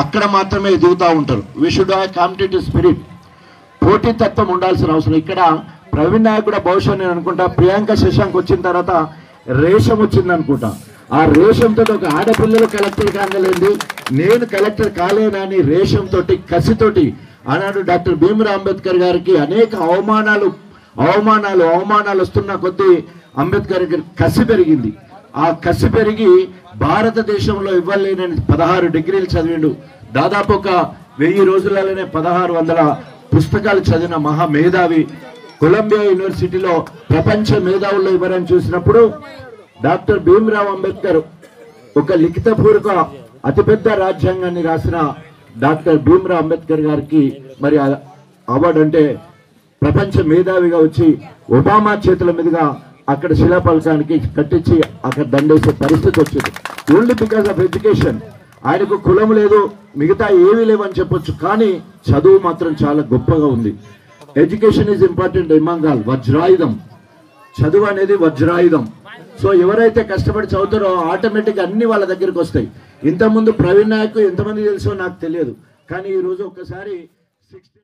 అక్కడ మాత్రమే ఎదుగుతూ ఉంటారు. We should have competitive spirit పోటీతత్వం ఉండాల్సిన అవసరం. ఇక్కడ ప్రవీణ్ నాయక్ కూడా బహుశా నేను అనుకుంటా ప్రియాంక శశాంక్ వచ్చిన తర్వాత రేషం వచ్చింది అనుకుంటా. ఆ రేషంతో ఒక ఆడపిల్లలు కలెక్టర్ కాగలేదు. నేను కలెక్టర్ కాలేనని రేషంతో కసితోటి ఆనాడు డాక్టర్ భీమరావు అంబేద్కర్ గారికి అనేక అవమానాలు అవమానాలు అవమానాలు వస్తున్న కొద్దీ అంబేద్కర్ గారి కసి పెరిగింది. ఆ కసి పెరిగి భారతదేశంలో ఇవ్వలేనని పదహారు డిగ్రీలు చదివిండు. దాదాపు ఒక వెయ్యి రోజులలోనే పదహారు వందల పుస్తకాలు చదివిన మహా మేధావి కొలంబియా యూనివర్సిటీలో ప్రపంచ మేధావుల్లో ఇవ్వరని చూసినప్పుడు డాక్టర్ భీమ్రావ్ అంబేద్కర్ ఒక లిఖితపూర్వక అతిపెద్ద రాజ్యాంగాన్ని రాసిన డాక్టర్ భీమ్రావ్ అంబేద్కర్ గారికి మరి అవార్డు అంటే ప్రపంచ మేధావిగా వచ్చి ఒబామా చేతుల మీదుగా అక్కడ శిలాఫలకానికి కట్టించి అక్కడ దండేసే పరిస్థితి వచ్చింది. ఓన్లీ బికాస్ ఆఫ్ ఎడ్యుకేషన్ ఆయనకు కులం లేదు మిగతా ఏమీ లేవని చెప్పొచ్చు కానీ చదువు మాత్రం చాలా గొప్పగా ఉంది. ఎడ్యుకేషన్ ఈజ్ ఇంపార్టెంట్ ఇమాంగాల్ వజ్రాయుధం. చదువు అనేది వజ్రాయుధం. సో ఎవరైతే కష్టపడి చదువుతారో ఆటోమేటిక్గా అన్ని వాళ్ళ దగ్గరికి వస్తాయి. ఇంతకుముందు ప్రవీణ్ నాయక్ ఎంతమంది తెలుసో నాకు తెలియదు. కానీ ఈ రోజు ఒక్కసారి సిక్స్టీ